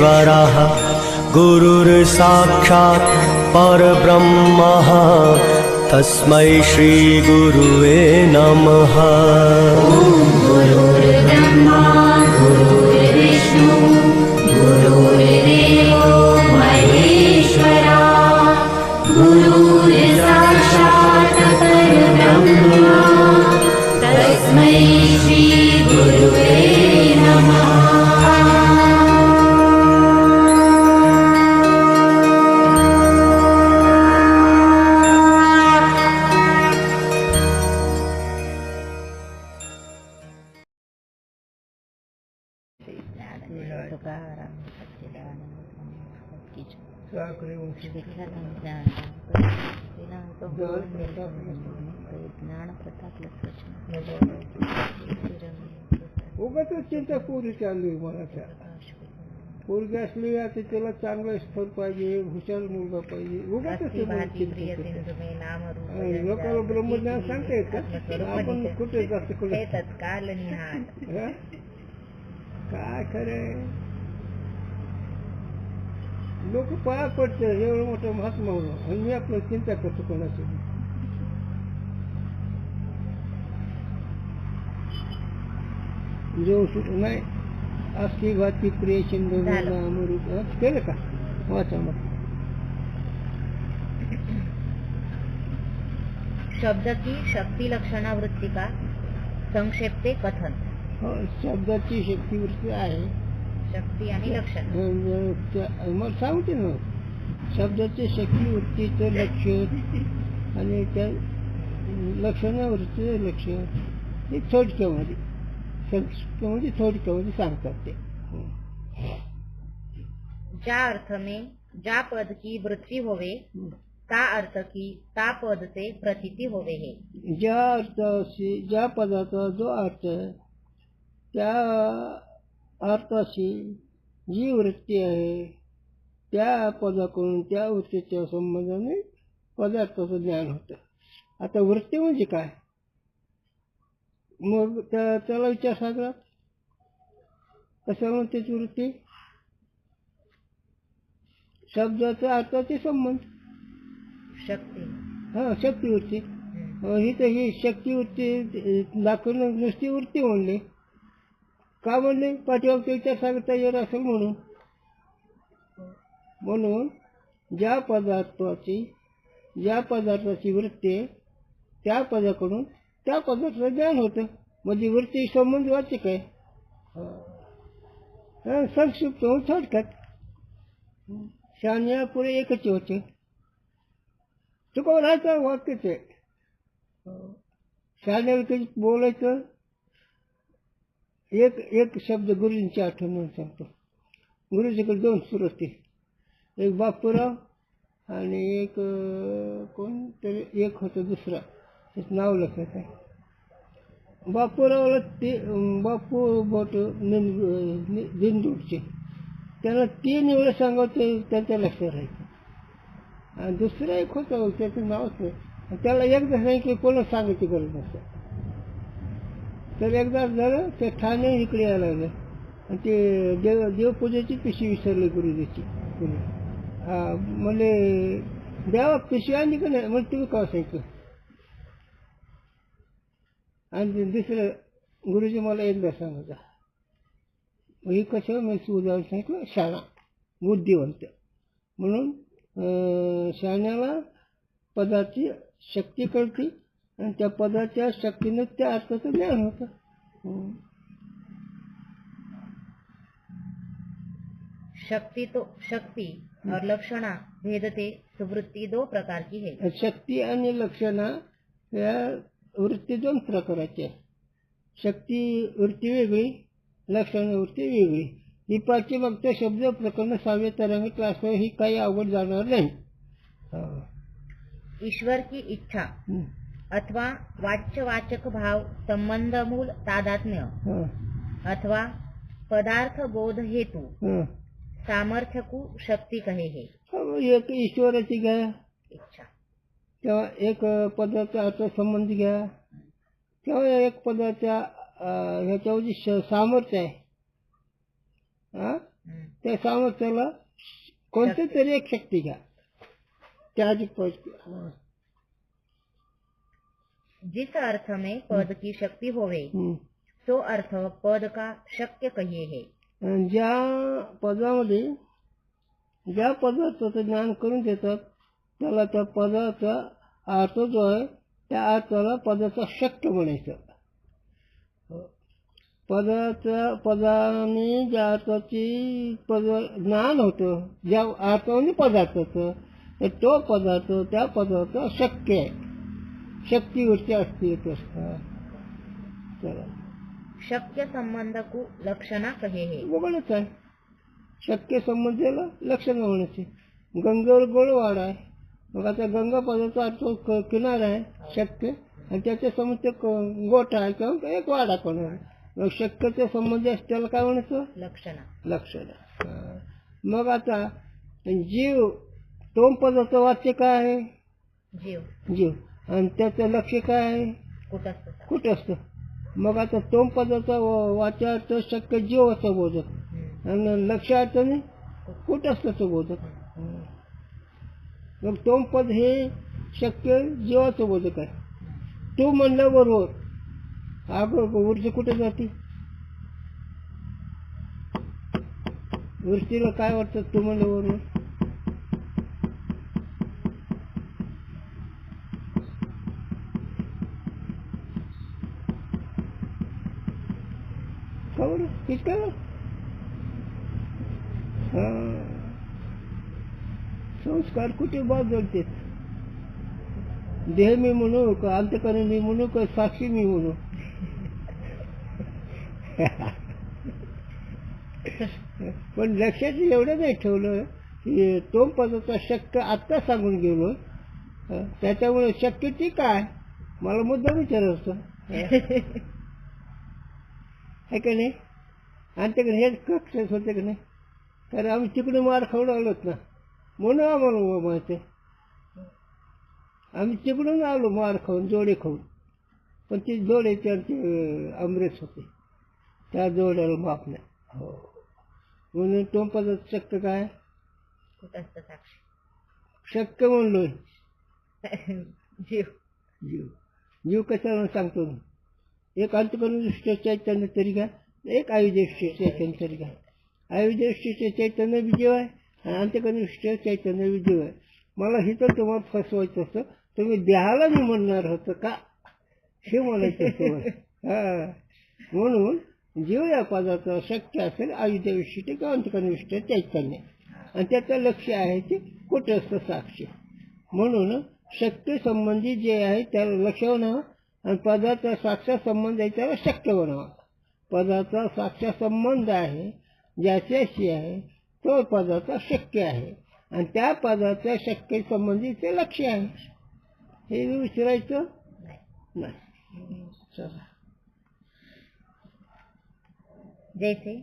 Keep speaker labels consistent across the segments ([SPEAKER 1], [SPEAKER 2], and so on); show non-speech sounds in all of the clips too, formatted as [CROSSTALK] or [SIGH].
[SPEAKER 1] महेश्वरः गुरुर्साक्षात् परब्रह्मः तस्मै श्रीगुरुवे नमः।
[SPEAKER 2] गुरुर्ब्रह्मा गुरुर्विष्णु।
[SPEAKER 3] उगाच चिंता पोरी चालू आहे मला त्या पोरगी असली आता त्याला चांगलं स्थळ पाहिजे हुशार मुलगा पाहिजे. उगाच लोकांना ब्रह्मज्ञान सांगता येत. का आपण कुठे जास्त कुठे? काय खरे लोक पाया पडते. एवढं मोठं महात्मा होणं. आणि मी आपलं चिंता करतो कोणाची जो नाही अस्थि भाती प्रिय हा? केलं का वाचा मग
[SPEAKER 4] शब्द की शक्ती लक्षणा वृत्तिका संक्षेपते कथन।
[SPEAKER 3] हो, शब्दाची शक्तिवृत्ती आहे
[SPEAKER 4] शक्ती आणि लक्षण।
[SPEAKER 3] मग सांगते ना? शब्दाच्या शक्तिवृत्तीचं लक्ष आणि [LAUGHS] त्या लक्षणावरचं लक्ष हे थोडक्यामध्ये संक्षिप्तमध्ये थोडक्यामध्ये सांगतात ते
[SPEAKER 4] ज्या अर्थ में ज्या पद की वृत्ती होवे ता अर्थ की ता पद ते प्रतीति होवे हे
[SPEAKER 3] ज्या अर्थाशी ज्या पदाचा जो अर्थ आहे त्या अर्थाशी जी वृत्ती आहे त्या पदाकडून त्या वृत्तीच्या संबंधाने पदार्थाचं ज्ञान होतं आता वृत्ती म्हणजे काय मग त्या त्याला विचार सागरात कशा म्हणते ती वृत्ती? शब्दाचा अर्थाचे संबंध.
[SPEAKER 4] शक्ती.
[SPEAKER 3] हा शक्तिवृत्ती. ही तर ही शक्तिवृत्ती दाखवणं नुसती वृत्ती म्हणली. का म्हणले? पाठीमागचा विचार सांगता येईल असेल म्हणून. म्हणून ज्या पदार्थाची ज्या पदार्थाची वृत्ती त्या पदाकडून त्या पद्धतीचं ज्ञान होतं. म्हणजे वृत्ती संबंध वाचिक आहे संक्षिप्त होऊन थोडक्यात. शान्या पुढे एकच होते. तुकोराचं वाक्यच आहे शहाण्याला कधी बोलायचं? एक एक शब्द गुरुजींची आठवण म्हणून सांगतो. गुरुजीकडे दोन सुर असते एक बापुराव आणि एक कोणतरी कोण तरी एक होतं दुसरा. त्याचं नाव लक्षात आहे. बापूरावला ते बापू बोट बिंदूरचे त्याला तीन वेळा सांगावं त्यांच्या लक्षात राहायचं आणि दुसरं एक होतं त्याचं नावच नाही त्याला एकदा सांगितलं कोणाला सांगायची गरज नसते. तर एकदा झालं ते ठाणे इकडे यायला लागलं. आणि ते देव देवपूजेची पिशवी विसरली गुरुजीची. हा म्हणजे देवा पिशवी आणली का नाही? मग तुम्ही का सांगितलं? आणि दुसरं गुरुजी मला एकदा सांगायचा मग हे कसं मी सुधारून सांगितलं शाळा बुद्धिवंत. म्हणून अं, शहाण्याला पदाची शक्ती कळते आणि त्या पदाच्या शक्तीनं त्या अर्थाचं ज्ञान होतं.
[SPEAKER 4] शक्ति तो शक्ति और लक्षणा भेदते सुवृत्ति दो प्रकार की है।
[SPEAKER 3] शक्ती आणि लक्षणा या वृत्ती दोन प्रकारच्या आहेत. शक्ती वृत्ती वेगळी लक्षण वृत्ती वेगळी. ही पाठीमागच्या शब्द प्रकरण सहाव्या तरंग क्लास ही काही अवघड जाणार नाही.
[SPEAKER 4] ईश्वर की इच्छा
[SPEAKER 3] हं.
[SPEAKER 4] अथवा वाच्यवाचक भाव संबंध मूल तादात्म्य. अथवा पदार्थ बोध हेतु. सामर्थ्य को शक्ति कहे है.
[SPEAKER 3] एक ईश्वराची
[SPEAKER 4] इच्छा
[SPEAKER 3] तेव्हा एक पदाचा अर्थ संबंध घ्या. तेव्हा एक पदाच्या ह्याच्यावर श- सामर्थ्य आहे. हा. त्या सामर्थ्याला कोणती तरी एक शक्ती घ्या. त्या अधिक पाहिजे हा.
[SPEAKER 4] जिस अर्थ में पद की शक्ती होवे. सो अर्थ पद का शक्य कहिए है?
[SPEAKER 3] ज्या पदामध्ये ज्या पदार्थाचं ज्ञान करून देतात त्याला त्या पदाचा अर्थ जो आहे त्या अर्थाला पदाचा शक्य म्हणायचं. पदाचा पदाने ज्या अर्थाची पद ज्ञान होतं ज्या अर्थाने पदार्थाचं तर तो पदार्थ त्या पदार्थ शक्य आहे. शक्तीवरती असते चला.
[SPEAKER 4] शक्य संबंध को लक्षणा कहे है
[SPEAKER 3] गोडच आहे. शक्य संबंधाला लक्षण म्हणायचे. गंगेवर गोडवाड आहे. मग आता गंगा पदाचा अर्थ क- किनारा आहे शक्य. आणि त्याच्यासमोर ते क- गोठा आहे किंवा एक वाडा पण आहे. मग शक्यचा संबंध असं त्याला काय म्हणायचं?
[SPEAKER 4] लक्षणा.
[SPEAKER 3] मग आता जीव तोम पदाचं वाच्य काय आहे?
[SPEAKER 4] जीव.
[SPEAKER 3] जीव. आणि त्याचं लक्ष काय आहे? कुठं असतं मग आता तोम पदाचा व- वाच्यार्थ शक्य जीवाचा बोधक.
[SPEAKER 4] हम्म.
[SPEAKER 3] आणि लक्षार्थाने कुठं असतं तो बोधक. मग तोम पद हे शक्य जीवाचं बोधक आहे. तू म्हणल्याबरोबर अगं कुठे जाते? वृष्टीला काय वाटतं तू म्हणल्याबरोबर? का बरं? हेच काय हा. संस्कार कुठे बदलते देह मी म्हणू का अंतकरण मी म्हणू का साक्षी मी म्हणू? पण लक्षात एवढं नाही ठेवलं की तो शक्य आत्ता सांगून गेलो. त्याच्यामुळे शक्य ती काय? मला मुद्दा विचारायचं आहे का नाही? आमच्याकडे हेच कक्षच होते का नाही? कारण आम्ही तिकडे मार खाऊन आलोत ना. म्हणून आम्हाला माहिती. आम्ही तिकडून आलो मार खाऊन जोडे खाऊन. पण ती जोडे त्यांचे अं, अमरेश होते. त्या जोड्याला माप नाही. हो. म्हणून तो पदार्थ शक्य काय शक्य म्हणलोय. [LAUGHS]
[SPEAKER 4] जीव.
[SPEAKER 3] जीव. जीव कशाला सांगतो? एक अंतकनिष्ठ चैतन्य तरी काय एक आयुधेष्ठ चैतन्य तरी काय आयुधेष्ठ चैतन्य बी जीव आहे. आणि अंतकनिष्ठ चैतन्य विजय आहे. मला हिथं तुम्हाला फसवायचं असतं. तुम्ही देहाला मी म्हणणार होतं का? हे म्हणायचं असतं हा. म्हणून जीव या पदाचं शक्य असेल आयुधविशिष्ट किंवा अंतकनिष्ठ चैतन्य. आणि त्याचं लक्ष आहे ते कुटस्थ असतं साक्ष. म्हणून शक्य संबंधी जे आहे त्याला लक्ष बनवा आणि पदाचा साक्षा संबंध आहे त्याला शक्य बनावा. पदाचा साक्षा संबंध आहे ज्याच्याशी आहे तो पदाचा शक्य आहे. आणि त्या पदाच्या शक्य संबंधी ते लक्ष आहे. हे विचारायचं? नाही. चला.
[SPEAKER 4] जैसे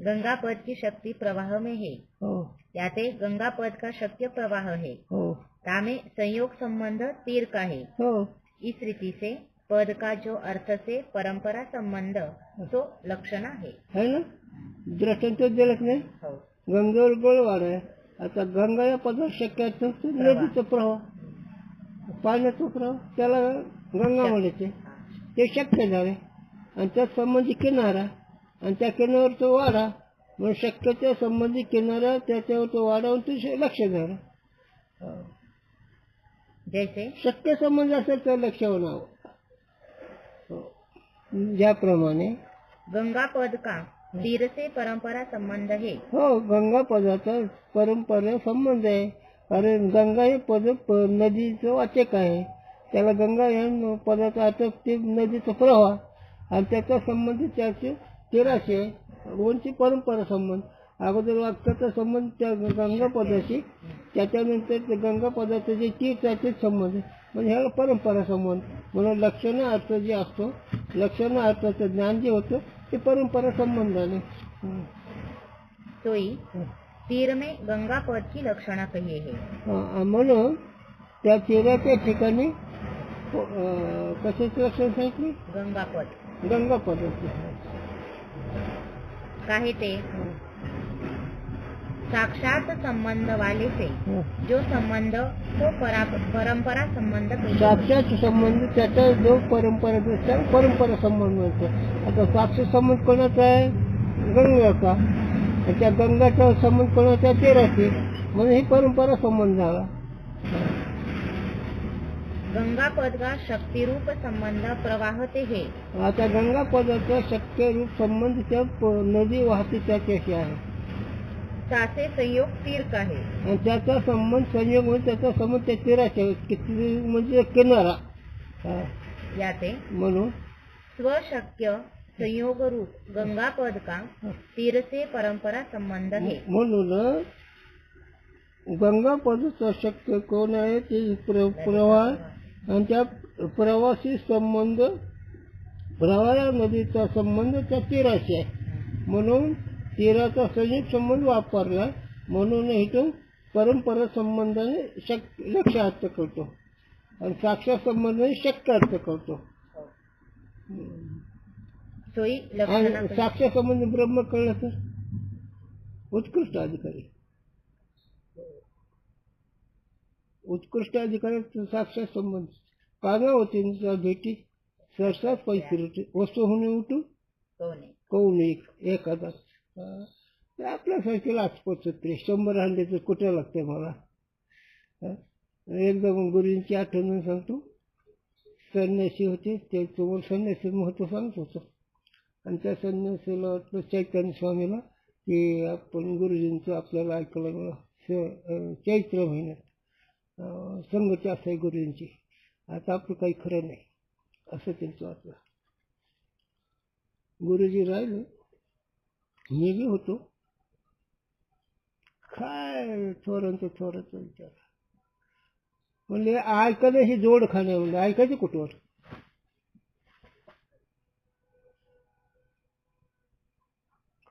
[SPEAKER 4] गंगा पद की शक्ति प्रवाह में है.
[SPEAKER 3] हो.
[SPEAKER 4] याते गंगा पद का शक्य प्रवाह है.
[SPEAKER 3] हो.
[SPEAKER 4] तामे संयोग संबंध तीर का है.
[SPEAKER 3] हो
[SPEAKER 4] इस रीति से पद का जो अर्थ से परंपरा संबंध तो लक्षणा है
[SPEAKER 3] है ना? दृष्टांत दिलंच नाही? गंगेवर गोळवाड आहे आता गंगा या पदार्थ शक्य तर नदीचा प्रवाह. पाण्याचा प्रवाह त्याला गंगा म्हणायचे. ते शक्य झाले. आणि त्या संबंधी किनारा आणि त्या किनाऱ्यावरचा वाडा म्हणून शक्यच्या संबंधी किनारा त्याच्यावरचा वाडा आणि ते लक्ष झालं.
[SPEAKER 4] जैसे?
[SPEAKER 3] शक्य संबंध असेल तर लक्ष हो. ज्याप्रमाणे.
[SPEAKER 4] गंगा पद का? तीर से परंपरा संबंध है
[SPEAKER 3] हो गंगा पदाचा परंपरा संबंध आहे. कारण गंगा हे पद प- नदीचं वाचक आहे. त्याला गंगा या पदाचा अर्थ ते नदीचा प्रवाह. आणि त्याचा संबंध त्याचे तेराशे दोनची परंपरा संबंध. अगोदर वाक्याचा संबंध त्या गंगा पदाशी. त्याच्यानंतर ते गंगा पदाचं जे तीर्थ आहे तेच संबंध आहे. म्हणजे ह्याला परंपरा संबंध. म्हणून लक्षण अर्थ जे असतो लक्षण अर्थाचं ज्ञान जे होतं ते परंपरा संबंधाने.
[SPEAKER 4] सोई तीर में गंगा पद की लक्षणा कही है.
[SPEAKER 3] अं, म्हणून त्या चेहऱ्याच्या ठिकाणी कशाचं लक्षण सांगितले?
[SPEAKER 4] गंगा पद
[SPEAKER 3] गंगा पदार्थ
[SPEAKER 4] काहे ते? साक्षात संबंध वाले से
[SPEAKER 3] हं.
[SPEAKER 4] जो संबंध तो परा परंपरा संबंध.
[SPEAKER 3] साक्षात संबंध त्याचा जो परंपरा त्याचा परंपरा संबंध म्हणतो. आता साक्षात संबंध कोणाचा आहे? गंगाचा. आणि त्या गंगाचा संबंध कोणाचा? आहे तेराचे. म्हणून ही परंपरा संबंध झाला.
[SPEAKER 4] गंगा पद का शक्ती रूप संबंध प्रवाहते हे.
[SPEAKER 3] आता गंगा पदाचा शक्य रूप संबंध नदी वाहते त्याच्याशी आहे.
[SPEAKER 4] सासे संयोग तीर का है
[SPEAKER 3] आणि त्याचा संबंध संयोग म्हणजे त्याचा संबंध त्या आहे. किती म्हणजे किनारा हा.
[SPEAKER 4] याते
[SPEAKER 3] म्हणून
[SPEAKER 4] स्वशक्य संयोग रूप गंगा पद का तीर से परंपरा संबंध है
[SPEAKER 3] म्हणून गंगा पदाचा शक्य कोण आहे ते प्र- प्रवाह आणि त्या प्रवासी संबंध प्रवाह नदीचा संबंध त्या तीराशी आहे म्हणून तीराचा संयुक्त संबंध वापरला. म्हणून इथून परंपरा संबंधाने शक लक्ष अर्थ करतो. आणि साक्षात संबंधाने शक्य अर्थ करतो. आणि साक्षात संबंध ब्रह्म कळलं तर उत्कृष्ट अधिकारी. उत्कृष्ट अधिकाऱ्यात साक्षात संबंध. पानावतींचा भेटी. सरसात पैसे वस्तू होणे उठून कौन एक एखादा. ते आपल्यासारखे लाचपत ते शंभर हंड्रेचं कुठं लागतंय मला? एकदा मग गुरुजींची आठवण सांगतो. संन्यासी होते. ते तुम्हाला संन्यासी महत्त्व सांगत होतो. आणि त्या संन्यासीला वाटलं चैतन्य स्वामीला की आपण गुरुजींचं आपल्याला ऐकायला स- चैत्र महिन्यात. संगती असाय गुरुजींची. आता आपलं काही खरं नाही. असं त्यांचं वाटलं. गुरुजी राहिले. मी बी होतो. काय थोरांचं थोरांचा विचार. म्हणजे ऐकायला ही जोड खाणे म्हणजे ऐकायचं कुठवर?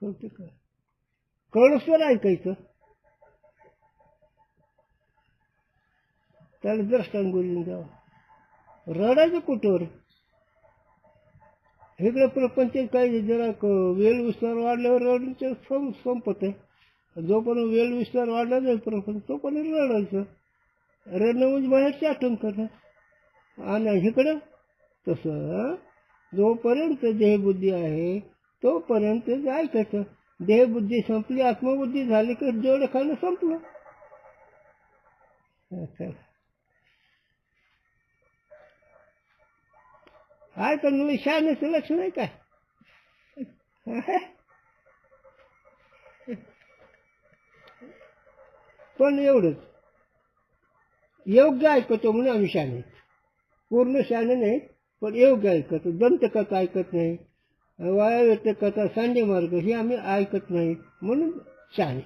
[SPEAKER 3] कळतं काय कळस ऐकायचं. त्याला द्रष्टांत बोलून द्यावा. रडायचं कुठवर? इकडे प्रपंच काय जरा क- वेल विस्तार वाढल्यावर रडायचं सं संपत आहे. जोपर्यंत वेल विस्तार वाढला नाही प्रपंच तोपर्यंत रडायचं. रडणं म्हणजे बाहेरची आठवण करणं. आणि इकडं तसं जोपर्यंत देहबुद्धी आहे तोपर्यंत ऐकायचं देहबुद्धी संपली आत्मबुद्धी झाली की जोड खाणं संपलं. अच्छा. काय करणार शहाण्याचं लक्षण आहे काय पण एवढंच. योग्य ऐकतो म्हणून आम्ही शहाणे पूर्ण शहाणे नाही पण योग्य ऐकतो. दंतकथा ऐकत नाही वाया कथा सांडे मार्ग हे आम्ही ऐकत नाही म्हणून शहाणे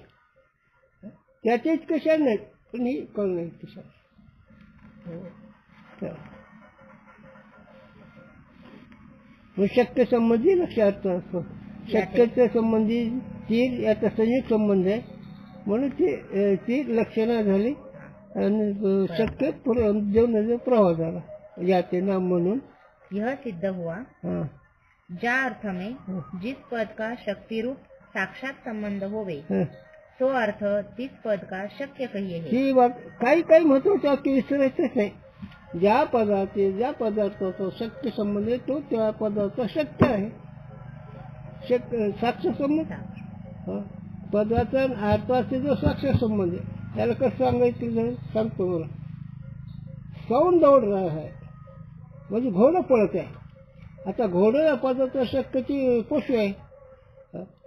[SPEAKER 3] त्याच्या इतकं शहाणे नाहीत पण हे कळ नाही तसं शक्य संबंधी लक्षात असतो. शक्यच्या संबंधी तीर याचा संयुक्त संबंध आहे. म्हणून ती ती लक्षणं झाली आणि शक्य जीवनाचा प्रवाह झाला. याचे नाम म्हणून.
[SPEAKER 4] यह सिद्ध हुआ.
[SPEAKER 3] हा.
[SPEAKER 4] जा अर्थ में जिस पद का शक्ति रूप साक्षात संबंध होवे
[SPEAKER 3] हा.
[SPEAKER 4] तो अर्थ तिस पद का शक्य कहिए है.
[SPEAKER 3] बात काही काही महत्वाचं वाक्य विसरायचंच नाही. ज्या पदाचे ज्या पदार्थाचा शक्य संबंध आहे तो त्या पदाचा शक्य आहे. शक्य साक्ष संबंध. पदाचा आणि अर्थाचा जो साक्ष संबंध आहे त्याला कसं सांगायचं सांगतो मला. सौन दौड रहा म्हणजे घोडं पळत आहे. आता घोडं या पदाचा शक्यची पशु आहे.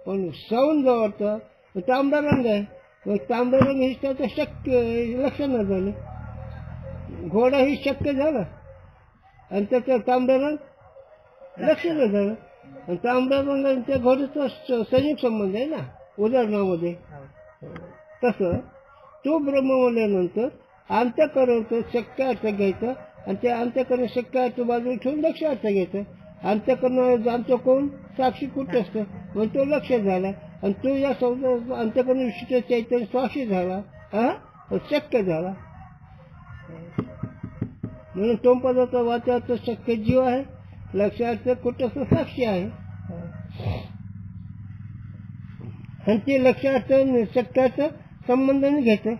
[SPEAKER 3] पण सौन जवळचं तांबडा रंग आहे. मग तांबडा रंग हे त्याचं शक्य लक्षण झालं. घोडाही शक्य झाला. आणि त्याचं तांबडा रंग झालं. आणि तांबड्या रंग आणि त्या घोड्याचा स- संयुक्त संबंध आहे ना उदाहरणामध्ये. तसं तो ब्रह्म म्हणल्यानंतर अंत्यकरणाचं शक्य अर्थ घ्यायचं आणि त्या अंत्यकरण शक्य अर्थ बाजूला ठेवून लक्ष अर्थ घ्यायचं. अंत्यकरण आमचं कोण? साक्षी कुठं असतं? मग तो लक्ष झाला. आणि तो या शब्द अंत्यकरण विशिष्ट चैतन्य साक्षी झाला. हा शक्य झाला. म्हणून तो पदाचा वाचाचा शक्य जीव आहे लक्षाचं कुठंसं साक्षी आहे आणि ते लक्षाचं शक्याचं संबंधाने घ्यायचं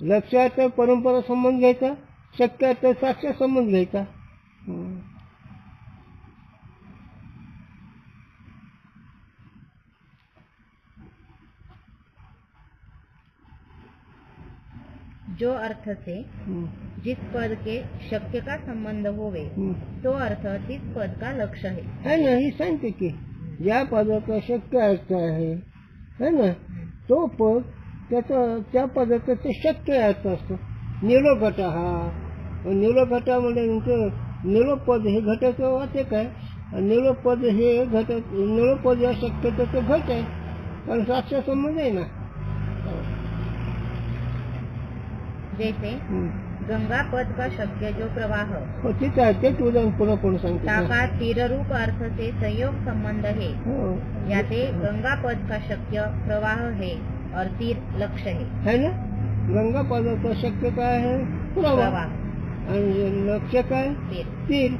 [SPEAKER 3] लक्षाचा परंपरा संबंध घ्यायचा शक्याचा साक्ष संबंध घ्यायचा.
[SPEAKER 4] जो अर्थ से
[SPEAKER 3] हं.
[SPEAKER 4] जिस पद के शक्य का संबंध होवे. तो अर्थ तीस पद का लक्ष्य है।
[SPEAKER 3] है ना? ही सांगते की। ज्या पदाचा शक्य अर्थ आहे है ना? तो पद त्याचा त्या पदाचा ते शक्य अर्थ असतो निरोघट हा। निरोघटामध्ये नंतर निरोपद हे घटाचं वाचक आहे आणि निरोपद हे घट निरोपद या शक्यतेचं घट आहे कारण साक्ष संबंध आहे ना?
[SPEAKER 4] जैसे. गंगा पद का शक्य जो प्रवाह.
[SPEAKER 3] हो
[SPEAKER 4] ताका तीर रूप अर्थ से संयोग संबंध है.
[SPEAKER 3] हो.
[SPEAKER 4] याते गंगा पद का शक्य प्रवाह है और तीर लक्ष्य है.
[SPEAKER 3] है ना? गंगा पदाचा शक्य काय आहे? प्रवाह. आणि लक्ष काय?
[SPEAKER 4] तीर.
[SPEAKER 3] तीर.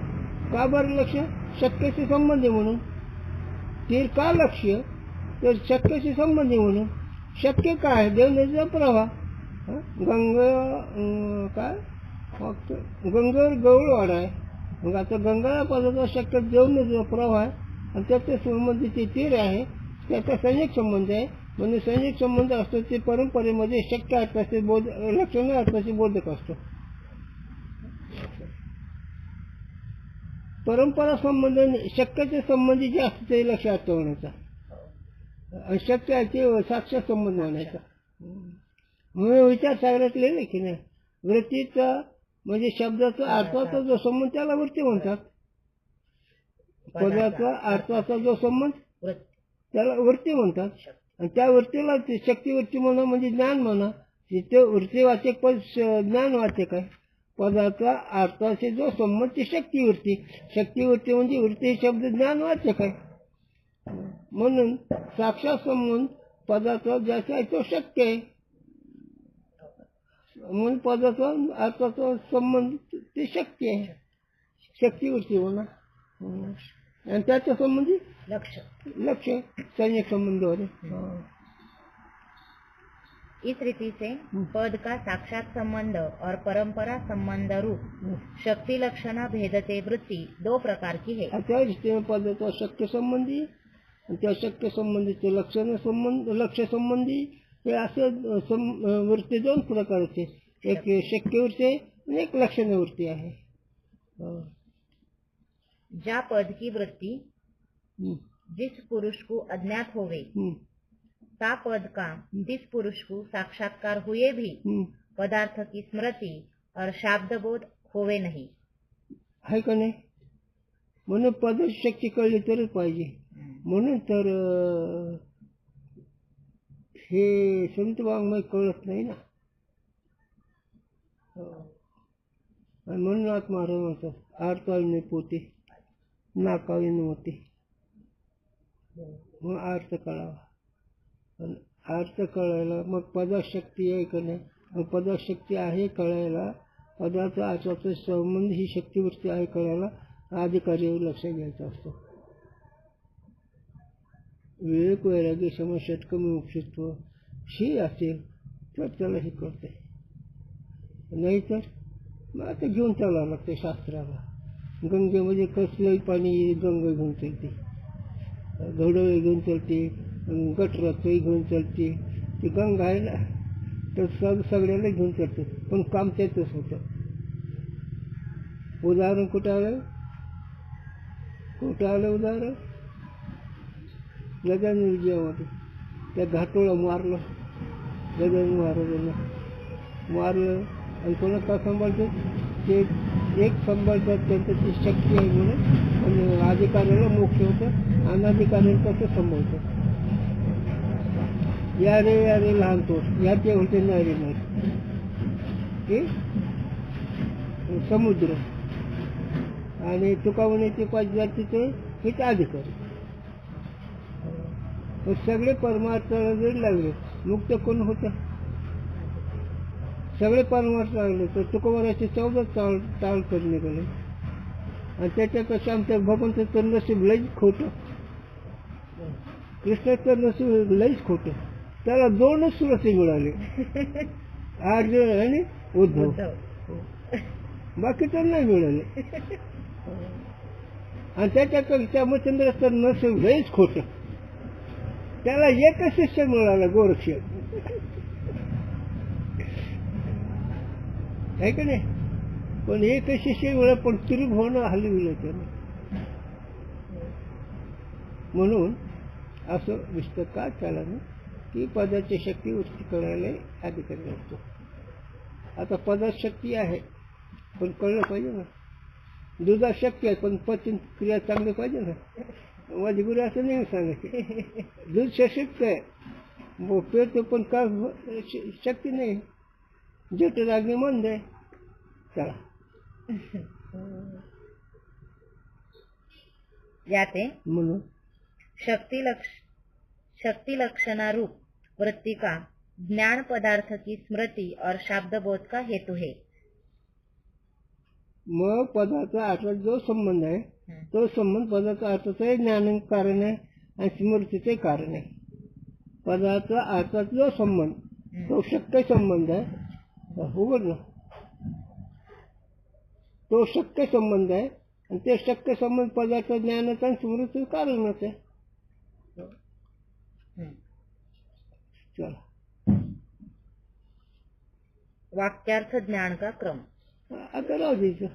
[SPEAKER 3] का बरं लक्ष? शक्यशी संबंधी म्हणून. तीर का लक्ष तर शक्यशी संबंधी म्हणून. शक्य काय? देवनदीचा प्रवाह. हं? गंग काय? फक्त गंगेवर गवळवाड आहे. मग आता गंगा या पदाचा शक्य प्रवाह आहे आणि त्याच्या संबंधीचे तीर आहे त्याचा संयोग संबंध आहे. म्हणजे संयोग संबंध असतो ते परंपरेमध्ये शक्य अर्थाचे बोध लक्षण अर्थाचे बोधक असतो. परंपरा संबंध शक्यच्या संबंधी जे असतं ते लक्षात ठेवण्याचा. शक्य आहे ते साक्षात संबंध आणायचा. म्हणून विचार सांगण्यात लिहिले की नाही. वृत्तीचा म्हणजे शब्दाचा अर्थाचा जो संबंध त्याला वृत्ती म्हणतात. पदाचा अर्थाचा जो संबंध त्याला वृत्ती म्हणतात. आणि त्या वृत्तीला शक्तिवृत्ती म्हणा म्हणजे ज्ञान म्हणा तिथे वृत्तीवाचक पद श- ज्ञानवाचक आहे. पदाचा अर्थाशी जो संबंध ती शक्तिवृत्ती शक्तिवृत्ती म्हणजे वृत्ती शब्द ज्ञानवाचक आहे. म्हणून साक्षात संबंध पदाचा ज्याचा आहे तो शक्य आहे. पदाचा अर्थाचा संबंध ते शक्य आहे शक्तिवृत्ती म्हणा हं. आणि त्याच्या संबंधी?
[SPEAKER 4] लक्ष्य।
[SPEAKER 3] लक्ष्य सैनिक संबंध होते
[SPEAKER 4] इस रीति से पद का साक्षात संबंध और परंपरा संबंध रूप शक्ति लक्षणा भेदते वृत्ति दो प्रकार की है।
[SPEAKER 3] त्या दृष्टीने पदाचा शक्य संबंधी त्या शक्य संबंधीचे लक्षण संबंध लक्ष संबंधी हे असं वृत्ती दोन प्रकारचे एक शक्य वृत्ती आणि एक लक्षण वृत्ती आहे हो.
[SPEAKER 4] जा पद की वृत्ति
[SPEAKER 3] हं.
[SPEAKER 4] जिस पुरुष को अज्ञात होवे
[SPEAKER 3] हं.
[SPEAKER 4] ता पद का जिस पुरुष को साक्षात्कार हुए भी
[SPEAKER 3] हं.
[SPEAKER 4] पदार्थ की स्मृति और शाब्द बोध होवे नहीं
[SPEAKER 3] आहे का नाही म्हणून पद शक्ती कळली तरच पाहिजे म्हणून तर हे संत वाङ्मय कळत नाही ना. हो. आणि म्हणून आत महाराज म्हणतात आरताळीने पोते नाकावीने नव्हते मग अर्थ कळावा. आणि अर्थ कळायला मग पदाशक्ती आहे का नाही? मग पदाशक्ती आहे कळायला पदाचा आचाचा संबंध ही शक्तीवरती आहे कळायला अधिकारीवर लक्ष घ्यायचा असतो. विवेक वैराग्य समषटक मुक्षित्व ही असेल तर त्याला हे करते नाहीतर मग आता घेऊन चालावं लागतं शास्त्राला। गंगेमध्ये कसलंही पाणी गंगा घेऊन चालते। घडोळे घेऊन चालते गटराचंही घेऊन चालते। ती गंगा आहे ना तर सग सगळ्याला घेऊन चालते पण काम त्याचंच होतं उदाहरण कुठं आलं कुठं आलं उदाहरण? गजानन विजयामध्ये त्या घाटोळा मारलं. गजानन महाराजांना मारलं. आणि कोणा का सांभाळतात ते एक सांभाळतात त्यांचं ती शक्ती आहे म्हणून आणि अधिकाऱ्याला मोक्ष होतं अनाधिकाऱ्याला कसं सांभाळतं. या रे या रे लहान तो या ते होते ना रे नाही समुद्र. आणि तुकावण्याचे पाच जातीचे हे ते अधिकारी. मग सगळे परमार्थाला जरी लागले. मुक्त कोण होतं? सगळे परमार्थ लागले. तर तुकोबराचे चौदा चाळ टाळ करणे गेले आणि त्याच्यापेक्षा आमच्या भगवंत तर नशीब लईच खोटं. कृष्णाचं नशीब लईच खोटं. त्याला दोनच सुरसे मिळाले. अर्जुन आणि उद्धव. बाकी तर नाही मिळाले. [LAUGHS] आणि त्याच्यापेक्षा रामचंद्राचं नशीब लईच खोटं. त्याला एक शिष्य मिळाला गोरक्ष. आहे का नाही? पण एक शिष्य मिळाला पण त्रिभुवन हलविलं त्यानं. म्हणून असं दिसतं का त्याला की पदाची शक्ती उत्ती करायला अधिकारी असतो आता पदात शक्ती आहे पण कळलं पाहिजे ना. दुधात शक्ती आहे पण पचन क्रिया चांगली पाहिजे ना. माझी गुरु असं नाही सांगायचे दूध सशक्त आहे. मग पेटतो पण का शक्ती नाही. जठराग्नी मंद आहे. चला.
[SPEAKER 4] याते
[SPEAKER 3] म्हणून.
[SPEAKER 4] शक्ति लक्ष शक्ति लक्षणा रूप वृत्ति का ज्ञान पदार्थ की स्मृति और शाब्द बोध का हेतु है.
[SPEAKER 3] मग पदार्थ अर्थात जो संबंध आहे. तो संबंध पदार्थ अर्थाचं ज्ञान कारण आहे आणि स्मृतीचे कारण आहे. पदार्थ अर्थात जो संबंध तो शक्य संबंध आहे. उघड ना? तो शक्य संबंध आहे आणि ते शक्य संबंध पदार्थ ज्ञानाचं आणि स्मृतीचं कारणच आहे
[SPEAKER 4] वाक्यार्थ ज्ञान का क्रम?
[SPEAKER 3] आता राहू द्यायचं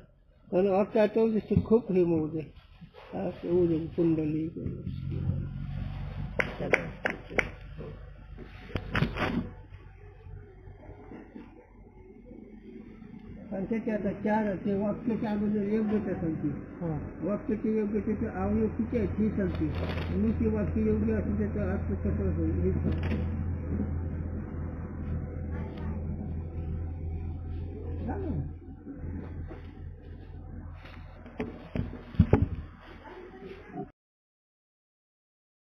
[SPEAKER 3] कारण वाक्य आठवलं दिसतं खूप हे होऊ दे असं होऊ दे कुंडली आणि त्याचे आता चार ते वाक्याच्या अगोदर योग्यता सांगते वाक्याची योग्यतेचे अवयव किती आहेत ही सांगते मग ती वाक्य योग्य असेल त्याचा अर्थ कसा असेल हे सांगते झालं.